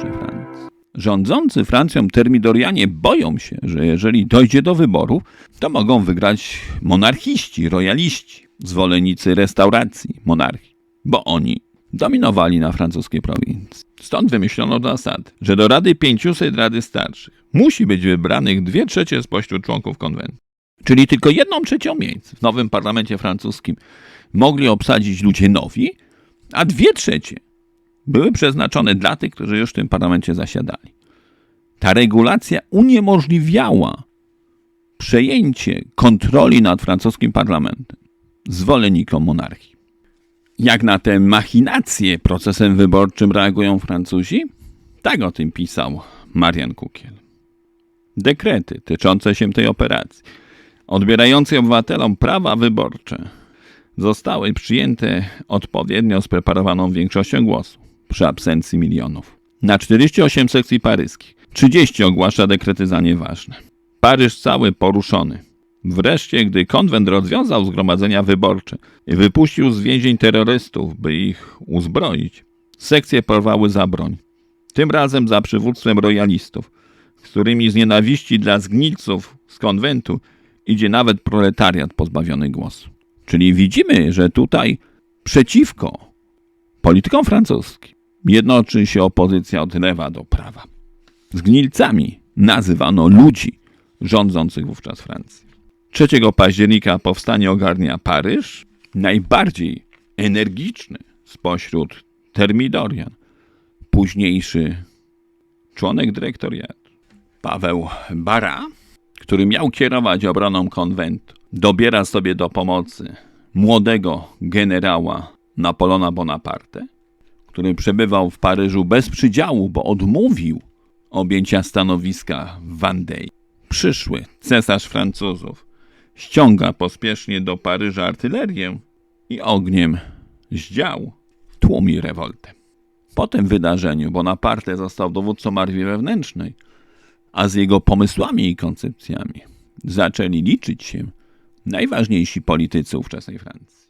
Francji. Rządzący Francją termidorianie boją się, że jeżeli dojdzie do wyborów, to mogą wygrać monarchiści, rojaliści, zwolennicy restauracji monarchii, bo oni dominowali na francuskiej prowincji. Stąd wymyślono zasad, że do Rady 500 Rady Starszych musi być wybranych dwie trzecie spośród członków konwentu. Czyli tylko jedną trzecią miejsc w nowym parlamencie francuskim mogli obsadzić ludzie nowi, a dwie trzecie były przeznaczone dla tych, którzy już w tym parlamencie zasiadali. Ta regulacja uniemożliwiała przejęcie kontroli nad francuskim parlamentem zwolennikom monarchii. Jak na te machinacje procesem wyborczym reagują Francuzi? Tak o tym pisał Marian Kukiel. Dekrety tyczące się tej operacji, odbierające obywatelom prawa wyborcze, zostały przyjęte odpowiednio spreparowaną większością głosów przy absencji milionów. Na 48 sekcji paryskich 30 ogłasza dekrety za nieważne. Paryż cały poruszony. Wreszcie, gdy konwent rozwiązał zgromadzenia wyborcze i wypuścił z więzień terrorystów, by ich uzbroić, sekcje porwały za broń. Tym razem za przywództwem royalistów, z którymi z nienawiści dla zgnilców z konwentu idzie nawet proletariat pozbawiony głosu. Czyli widzimy, że tutaj przeciwko politykom francuskim jednoczy się opozycja od lewa do prawa. Zgnilcami nazywano ludzi rządzących wówczas Francją. 3 października powstanie ogarnia Paryż, najbardziej energiczny spośród termidorian, późniejszy członek dyrektoriatu, Paweł Bara, który miał kierować obroną konwentu, dobiera sobie do pomocy młodego generała Napolona Bonaparte, który przebywał w Paryżu bez przydziału, bo odmówił objęcia stanowiska w Vendée. Przyszły cesarz Francuzów ściąga pospiesznie do Paryża artylerię i ogniem z dział tłumi rewoltę. Po tym wydarzeniu Bonaparte został dowódcą armii wewnętrznej, a z jego pomysłami i koncepcjami zaczęli liczyć się najważniejsi politycy ówczesnej Francji.